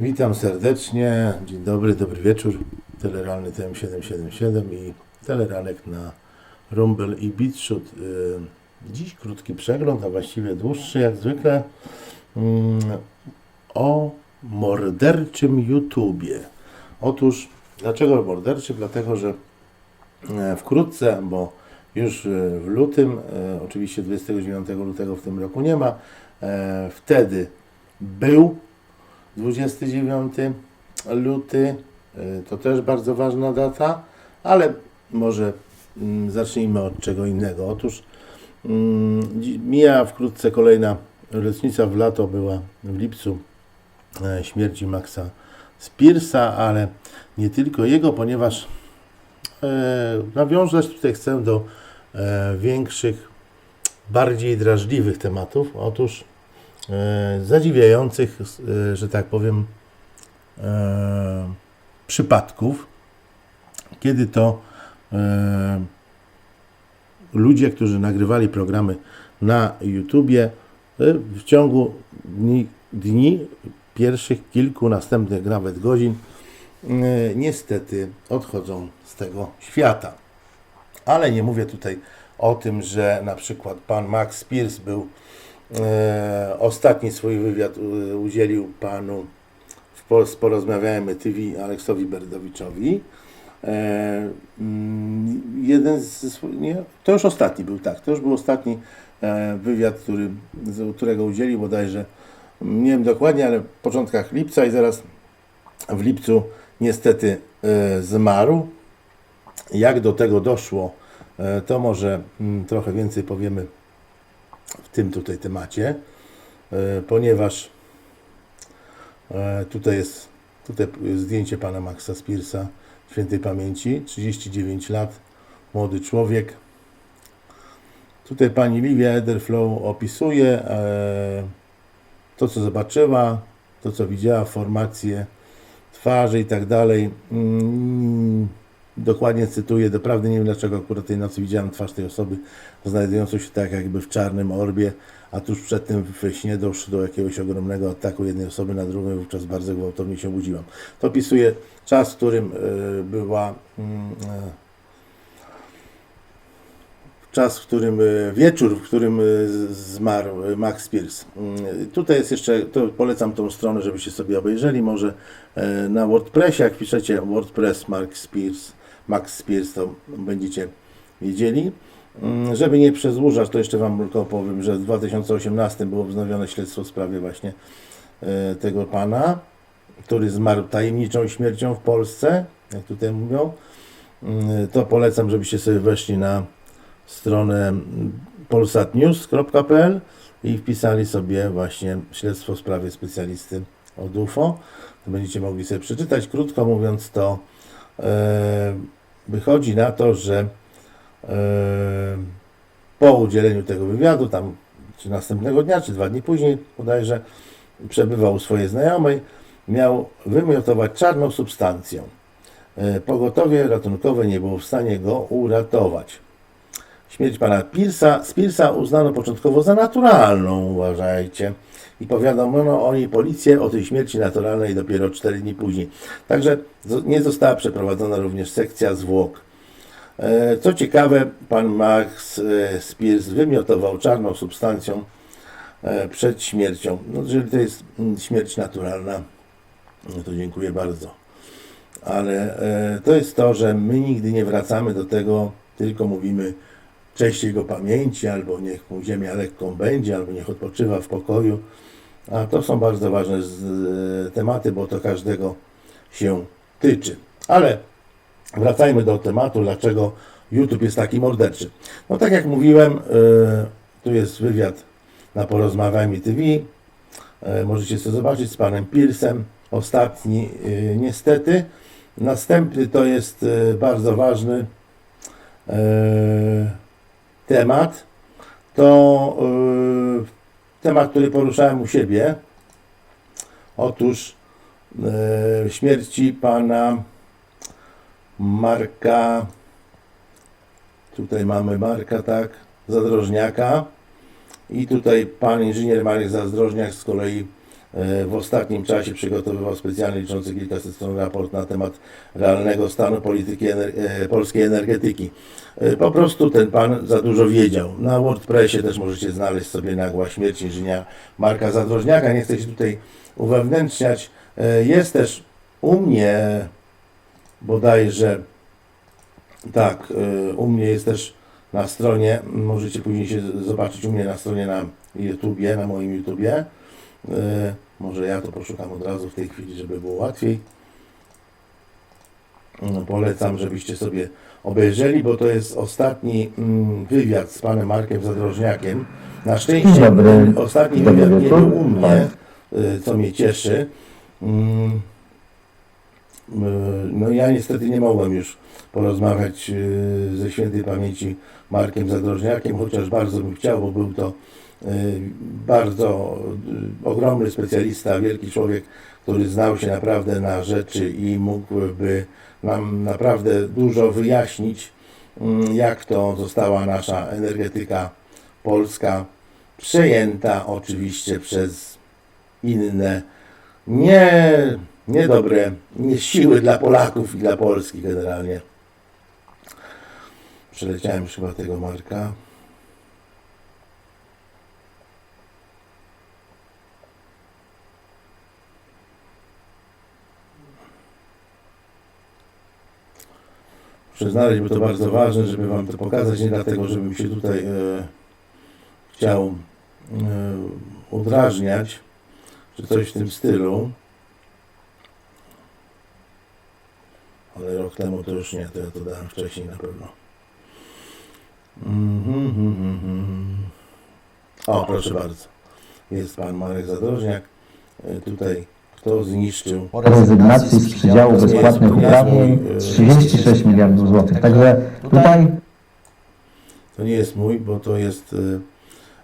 Witam serdecznie. Dzień dobry, dobry wieczór. Teleralny TM777 i teleranek na Rumble i BitShoot. Yy, Dziś krótki przegląd, a właściwie dłuższy jak zwykle mm, o morderczym YouTubie. Otóż, dlaczego morderczy? Dlatego, że e, wkrótce, bo już e, w lutym, e, oczywiście 29 lutego w tym roku nie ma, wtedy był 29 luty, y, to też bardzo ważna data, ale może mm, zacznijmy od czego innego. Otóż mm, mija wkrótce kolejna rocznica w lato była w lipcu e, śmierci Maxa Spearsa, ale nie tylko jego, ponieważ e, nawiązać tutaj chcę do e, większych, bardziej drażliwych tematów. Otóż e, zadziwiających, e, że tak powiem, e, przypadków, kiedy to e, ludzie, którzy nagrywali programy na YouTubie, e, w ciągu dni, dni pierwszych kilku, następnych nawet godzin, e, niestety odchodzą z tego świata. Ale nie mówię tutaj o tym, że na przykład pan Max Pierce był e, ostatni swój wywiad udzielił panu w Pol- Porozmawiajmy TV Aleksowi Berdowiczowi. E, mm, jeden z, nie, to już ostatni był, tak, to już był ostatni e, wywiad, który, z którego udzielił bodajże, nie wiem dokładnie, ale w początkach lipca i zaraz w lipcu niestety e, zmarł. Jak do tego doszło, e, to może mm, trochę więcej powiemy w tym tutaj temacie, e, ponieważ e, tutaj jest tutaj zdjęcie pana Maxa Spearsa, świętej pamięci, 39 lat, młody człowiek. Tutaj pani Livia Ederflow opisuje e, to, co zobaczyła, to, co widziała, formację twarzy i tak dalej. Dokładnie cytuję, doprawdy nie wiem dlaczego akurat tej nocy widziałem twarz tej osoby znajdującą się tak jakby w czarnym orbie, a tuż przed tym we śnie doszło do jakiegoś ogromnego ataku jednej osoby na drugą wówczas bardzo gwałtownie się obudziłam. To opisuje czas, w którym e, była mm, e, czas, w którym e, wieczór, w którym zmarł Max Pierce. Mm, Tutaj jest jeszcze, to polecam tą stronę, żebyście sobie obejrzeli. Może na WordPressie, jak piszecie WordPress Max Spears, Max Spears, to będziecie wiedzieli. Mm, Żeby nie przedłużać, to jeszcze Wam tylko powiem, że w 2018 było wznowione śledztwo w sprawie właśnie e, tego pana, który zmarł tajemniczą śmiercią w Polsce, jak tutaj mówią. Mm, To polecam, żebyście sobie weszli na stronę polsatnews.pl i wpisali sobie właśnie śledztwo w sprawie specjalisty od UFO. To będziecie mogli sobie przeczytać. Krótko mówiąc, to wychodzi na to, że e, po udzieleniu tego wywiadu, tam czy następnego dnia, czy dwa dni później, bodajże, przebywał u swojej znajomej, miał wymiotować czarną substancją. E, Pogotowie ratunkowe nie było w stanie go uratować. Śmierć pana Pierce'a, Spearsa uznano początkowo za naturalną, uważajcie. I powiadomiono o niej policję o tej śmierci naturalnej dopiero 4 dni później. Także nie została przeprowadzona również sekcja zwłok. E, Co ciekawe, pan Max e, Spears wymiotował czarną substancją e, przed śmiercią. No, jeżeli to jest mm, śmierć naturalna, no to dziękuję bardzo. Ale to jest to, że my nigdy nie wracamy do tego, tylko mówimy cześć jego pamięci, albo niech mu ziemia lekką będzie, albo niech odpoczywa w pokoju. A to są bardzo ważne z, e, tematy, bo to każdego się tyczy. Ale wracajmy do tematu, dlaczego YouTube jest taki morderczy. No tak jak mówiłem, e, tu jest wywiad na Porozmawiajmy TV. E, możecie sobie zobaczyć z panem Piersem. Ostatni niestety. Następny to jest bardzo ważny temat. To e, temat, który poruszałem u siebie. Otóż e, śmierci pana Marka, tutaj mamy Marka, tak, Zadrożniaka i tutaj pan inżynier Marek Zadrożniak z kolei w ostatnim czasie przygotowywał specjalnie liczący kilkaset stron raport na temat realnego stanu polityki ener- e, polskiej energetyki. E, Po prostu ten pan za dużo wiedział. Na WordPressie też możecie znaleźć sobie nagła śmierć inżyniera Marka Zadrożniaka. Nie chcę się tutaj uwewnętrzniać. E, Jest też u mnie bodajże tak, u mnie jest też na stronie, możecie później się zobaczyć u mnie na stronie na YouTubie, na moim YouTubie. Y, Może ja to poszukam od razu w tej chwili, żeby było łatwiej. Y, Polecam, żebyście sobie obejrzeli, bo to jest ostatni mm, wywiad z panem Markiem Zadrożniakiem. Na szczęście dobry. ostatni Dobry wywiad nie był u mnie, y, co mnie cieszy. Mm, y, No ja niestety nie mogłem już porozmawiać ze świętej pamięci Markiem Zadrożniakiem, chociaż bardzo bym chciał, bo był to bardzo y, ogromny specjalista, wielki człowiek, który znał się naprawdę na rzeczy i mógłby nam naprawdę dużo wyjaśnić, mm, jak to została nasza energetyka polska przejęta oczywiście przez inne nie, niedobre nie siły dla Polaków i dla Polski generalnie. Przeleciałem już chyba tego Marka. Bo to bardzo ważne, żeby Wam to pokazać, nie dlatego, żebym się tutaj e, chciał e, udrażniać, czy coś w tym stylu. Ale rok temu to już nie, to ja to dałem wcześniej na pewno. Mhm, mhm, mhm. O, proszę bardzo. Jest pan Marek Zadrożniak. E, Tutaj kto zniszczył Po rezygnacji z przydziału bezpłatnych uprawnień 36 miliardów złotych. Także tutaj To nie jest mój, bo to jest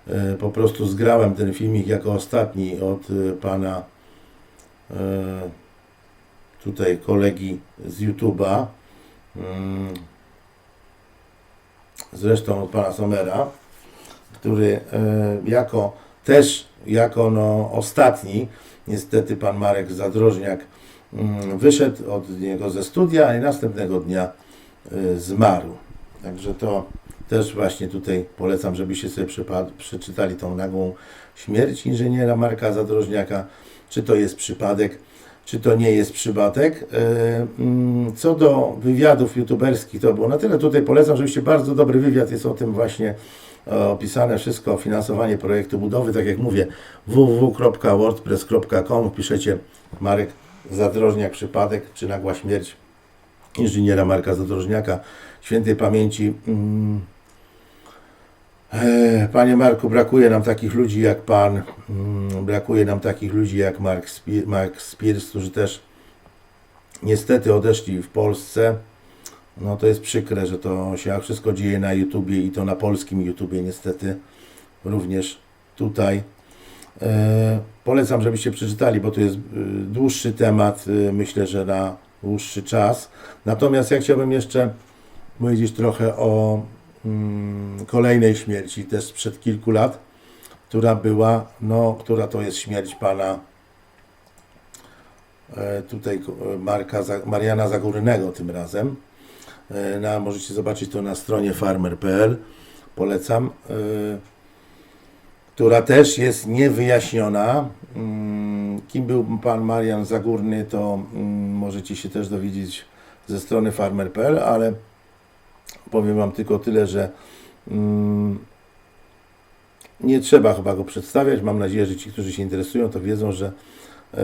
e, e, po prostu zgrałem ten filmik jako ostatni od e, pana tutaj kolegi z YouTube'a. Mm, zresztą od pana Somera, który jako też jako no, ostatni, niestety pan Marek Zadrożniak mm, wyszedł od niego ze studia i następnego dnia e, zmarł. Także to też właśnie tutaj polecam, żebyście sobie przeczytali tą nagłą śmierć inżyniera Marka Zadrożniaka, czy to jest przypadek, czy to nie jest przypadek. E, mm, Co do wywiadów youtuberskich, to było na tyle. Tutaj polecam, żebyście bardzo dobry wywiad jest o tym właśnie opisane wszystko, finansowanie projektu budowy, tak jak mówię, www.wordpress.com piszecie Marek Zadrożniak przypadek, czy nagła śmierć inżyniera Marka Zadrożniaka, świętej pamięci. Mm. E, Panie Marku, brakuje nam takich ludzi jak Pan, mm, brakuje nam takich ludzi jak Mark Spears, którzy też niestety odeszli w Polsce. No to jest przykre, że to się wszystko dzieje na YouTubie i to na polskim YouTubie niestety również tutaj. E, polecam, żebyście przeczytali, bo to jest y, dłuższy temat, y, myślę, że na dłuższy czas. Natomiast ja chciałbym jeszcze powiedzieć trochę o mm, kolejnej śmierci, też sprzed kilku lat, która była, no, która to jest śmierć pana e, tutaj e, Marka, Mariana Zagórnego tym razem. E, na, możecie zobaczyć to na stronie farmer.pl. Polecam. E, która też jest niewyjaśniona. Mm, Kim był pan Marian Zagórny, to mm, możecie się też dowiedzieć ze strony farmer.pl, ale powiem Wam tylko tyle, że mm, nie trzeba chyba go przedstawiać. Mam nadzieję, że ci, którzy się interesują, to wiedzą, że e,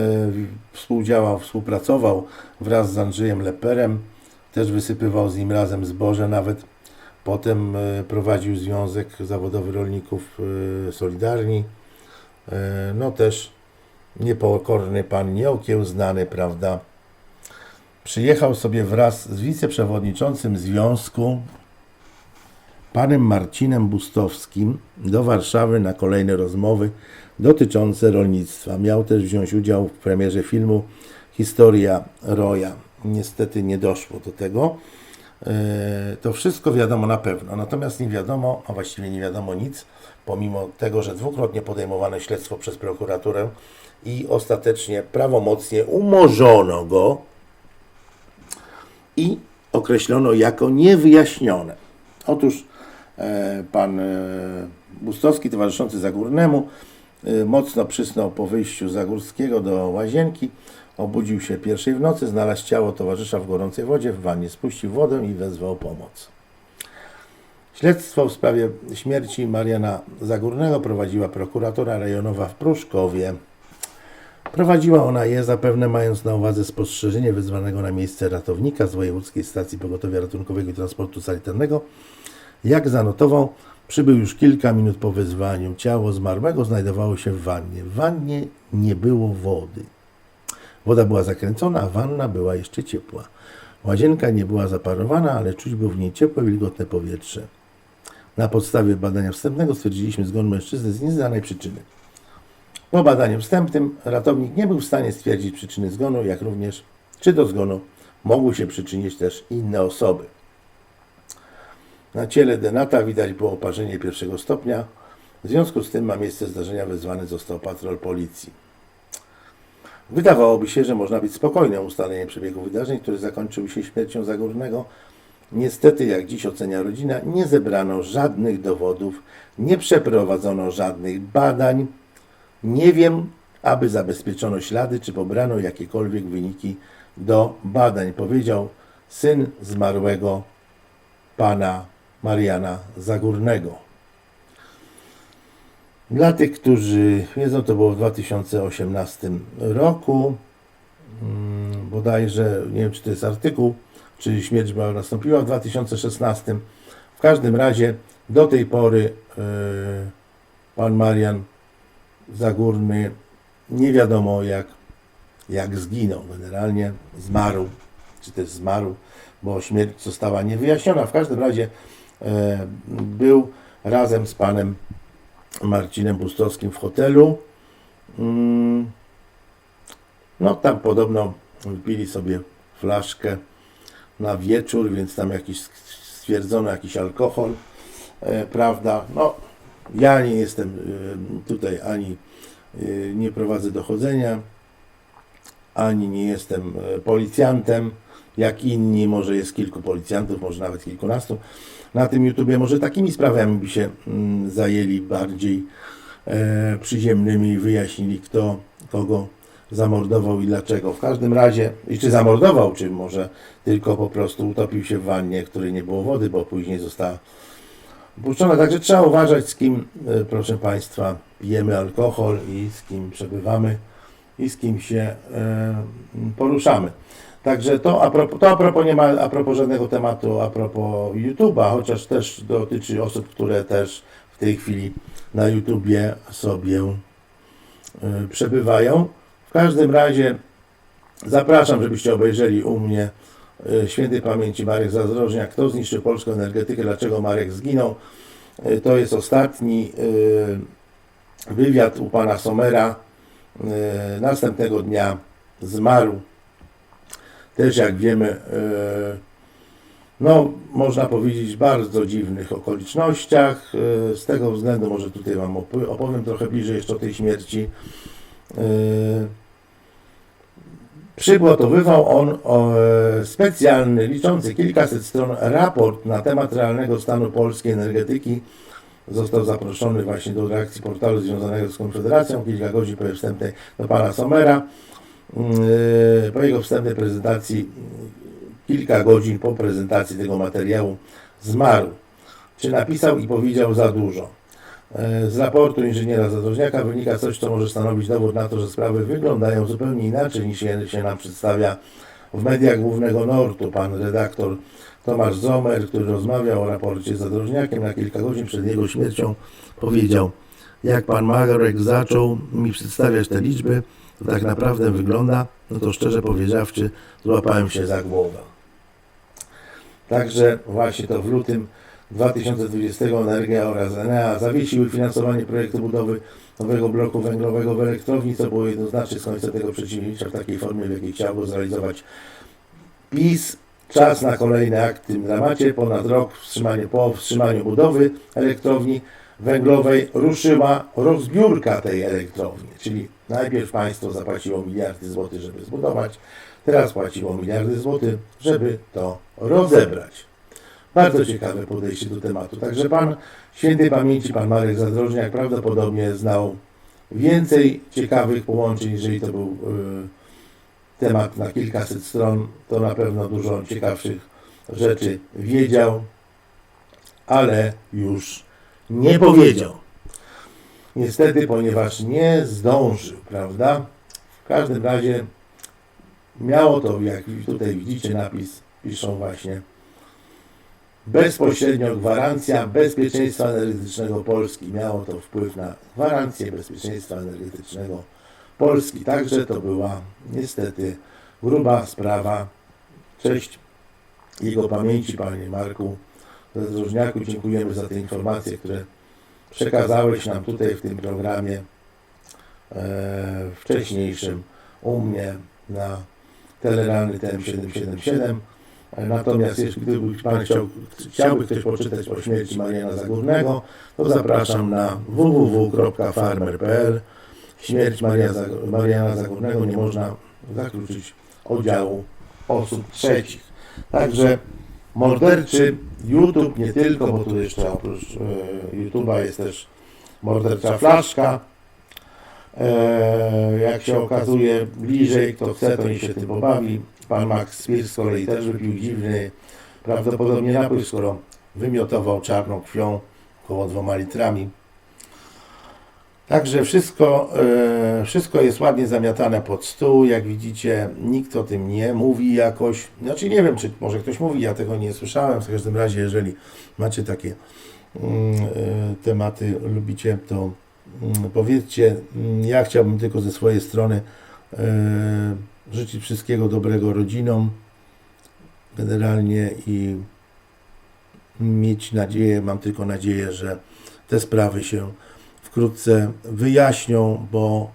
współdziałał, współpracował wraz z Andrzejem Leperem, też wysypywał z nim razem zboże nawet. Potem e, prowadził Związek Zawodowy Rolników e, Solidarni. E, No też niepokorny pan, nieokiełznany, prawda? Przyjechał sobie wraz z wiceprzewodniczącym związku, panem Marcinem Bustowskim, do Warszawy na kolejne rozmowy dotyczące rolnictwa. Miał też wziąć udział w premierze filmu Historia Roja. Niestety nie doszło do tego. E, To wszystko wiadomo na pewno, natomiast nie wiadomo, a właściwie nie wiadomo nic, pomimo tego, że dwukrotnie podejmowane śledztwo przez prokuraturę i ostatecznie prawomocnie umorzono go i określono jako niewyjaśnione. Otóż e, pan e, Bustowski, towarzyszący Zagórnemu, mocno przysnął po wyjściu Zagórskiego do łazienki, obudził się pierwszej w nocy, znalazł ciało towarzysza w gorącej wodzie, w wannie spuścił wodę i wezwał pomoc. Śledztwo w sprawie śmierci Mariana Zagórnego prowadziła prokuratora rejonowa w Pruszkowie. Prowadziła ona je zapewne mając na uwadze spostrzeżenie wezwanego na miejsce ratownika z Wojewódzkiej Stacji Pogotowia Ratunkowego i Transportu Sanitarnego. Jak zanotował, przybył już kilka minut po wezwaniu. Ciało zmarłego znajdowało się w wannie. W wannie nie było wody. Woda była zakręcona, a wanna była jeszcze ciepła. Łazienka nie była zaparowana, ale czuć było w niej ciepłe, wilgotne powietrze. Na podstawie badania wstępnego stwierdziliśmy zgon mężczyzny z nieznanej przyczyny. Po badaniu wstępnym ratownik nie był w stanie stwierdzić przyczyny zgonu, jak również czy do zgonu mogły się przyczynić też inne osoby. Na ciele Denata widać było oparzenie pierwszego stopnia. W związku z tym na miejsce zdarzenia wezwany został patrol policji. Wydawałoby się, że można być spokojnym ustalenie przebiegu wydarzeń, które zakończyły się śmiercią Zagórnego. Niestety, jak dziś ocenia rodzina, nie zebrano żadnych dowodów, nie przeprowadzono żadnych badań. Nie wiem, aby zabezpieczono ślady, czy pobrano jakiekolwiek wyniki do badań, powiedział syn zmarłego pana Mariana Zagórnego. Dla tych, którzy wiedzą, to było w 2018 roku. Mm, Bodajże, nie wiem czy to jest artykuł, czy śmierć była nastąpiła w 2016. W każdym razie do tej pory e, pan Marian Zagórny nie wiadomo jak, jak zginął. Generalnie zmarł, czy też zmarł, bo śmierć została niewyjaśniona. W każdym razie e, był razem z panem Marcinem Bustowskim w hotelu. Mm, No tam podobno wypili sobie flaszkę na wieczór, więc tam jakiś stwierdzono jakiś alkohol, e, prawda? No, ja nie jestem e, tutaj ani e, nie prowadzę dochodzenia, ani nie jestem policjantem, jak inni, może jest kilku policjantów, może nawet kilkunastu na tym YouTubie, może takimi sprawami by się mm, zajęli bardziej e, przyziemnymi i wyjaśnili kto kogo zamordował i dlaczego. W każdym razie, i czy zamordował, czy może tylko po prostu utopił się w wannie, której nie było wody, bo później została puszczona. Także trzeba uważać, z kim, e, proszę Państwa, pijemy alkohol i z kim przebywamy i z kim się e, poruszamy. Także to a, propos, to a propos nie ma a propos żadnego tematu a propos YouTube'a, chociaż też dotyczy osób, które też w tej chwili na YouTubie sobie e, przebywają. W każdym razie zapraszam, żebyście obejrzeli u mnie e, świętej pamięci Marek Zazdrożniak, kto zniszczył polską energetykę, dlaczego Marek zginął. E, To jest ostatni e, wywiad u pana Somera. E, Następnego dnia zmarł. Też jak wiemy, e, no można powiedzieć bardzo dziwnych okolicznościach. E, Z tego względu może tutaj Wam opo- opowiem trochę bliżej jeszcze o tej śmierci. E, Przygotowywał on specjalny, liczący kilkaset stron raport na temat realnego stanu polskiej energetyki. Został zaproszony właśnie do reakcji portalu związanego z Konfederacją kilka godzin po wstępnej do pana Somera. Yy, Po jego wstępnej prezentacji, kilka godzin po prezentacji tego materiału, zmarł. Czy napisał i powiedział za dużo? E, Z raportu inżyniera Zadrożniaka wynika coś, co może stanowić dowód na to, że sprawy wyglądają zupełnie inaczej niż się nam przedstawia w mediach głównego nurtu. Pan redaktor Tomasz Zomer, który rozmawiał o raporcie z Zadrożniakiem na kilka godzin przed jego śmiercią, powiedział, jak pan Marek zaczął mi przedstawiać te liczby, to tak naprawdę wygląda, no to szczerze powiedziawszy, złapałem się za głowę. Także właśnie to w lutym 2020 Energia oraz Enea zawiesiły finansowanie projektu budowy nowego bloku węglowego w elektrowni, co było jednoznacznie z końcem tego przedsięwzięcia w takiej formie, w jakiej chciał zrealizować PiS. Czas na kolejny akt w tym dramacie. Ponad rok wstrzymanie, po wstrzymaniu budowy elektrowni węglowej ruszyła rozbiórka tej elektrowni, czyli Najpierw państwo zapłaciło miliardy złotych, żeby zbudować, teraz płaciło miliardy złotych, żeby to rozebrać. Bardzo ciekawe podejście do tematu. Także pan świętej pamięci, pan Marek Zadrożniak prawdopodobnie znał więcej ciekawych połączeń, jeżeli to był y, temat na kilkaset stron, to na pewno dużo ciekawszych rzeczy wiedział, ale już nie powiedział. Niestety, ponieważ nie zdążył, prawda? W każdym razie miało to, jak tutaj widzicie napis, piszą właśnie bezpośrednio gwarancja bezpieczeństwa energetycznego Polski. Miało to wpływ na gwarancję bezpieczeństwa energetycznego Polski. Także to była niestety gruba sprawa. Cześć jego pamięci, panie Marku. Zdrożniaku, dziękujemy za te informacje, które przekazałeś nam tutaj w tym programie e, wcześniejszym u mnie na Telerany TM777. E, Natomiast jeśli gdyby Pan chciał, chciałby ktoś poczytać o śmierci Mariana Zagórnego, to zapraszam na www.farmer.pl. Śmierć Maria Mariana Zagórnego nie można zakluczyć oddziału osób trzecich. Także morderczy YouTube nie tylko, bo tu jeszcze oprócz e, YouTube'a jest też mordercza flaszka. E, jak się okazuje bliżej, kto chce, to niech się tym pobawi. Pan Max Spear z kolei też wypił dziwny, prawdopodobnie napój, skoro wymiotował czarną krwią około dwoma litrami. Także wszystko, e, wszystko jest ładnie zamiatane pod stół. Jak widzicie, nikt o tym nie mówi jakoś. Znaczy nie wiem, czy może ktoś mówi, ja tego nie słyszałem. W każdym razie, jeżeli macie takie mm, e, tematy, lubicie, to mm, powiedzcie. Mm, Ja chciałbym tylko ze swojej strony e, życzyć wszystkiego dobrego rodzinom generalnie i mieć nadzieję, mam tylko nadzieję, że te sprawy się wkrótce wyjaśnią, bo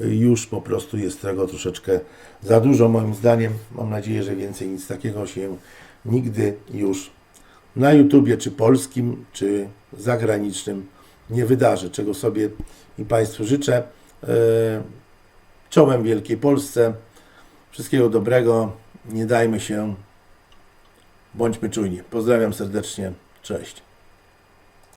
już po prostu jest tego troszeczkę za dużo moim zdaniem. Mam nadzieję, że więcej nic takiego się nigdy już na YouTubie, czy polskim, czy zagranicznym nie wydarzy, czego sobie i Państwu życzę. E, Czołem Wielkiej Polsce. Wszystkiego dobrego. Nie dajmy się. Bądźmy czujni. Pozdrawiam serdecznie. Cześć.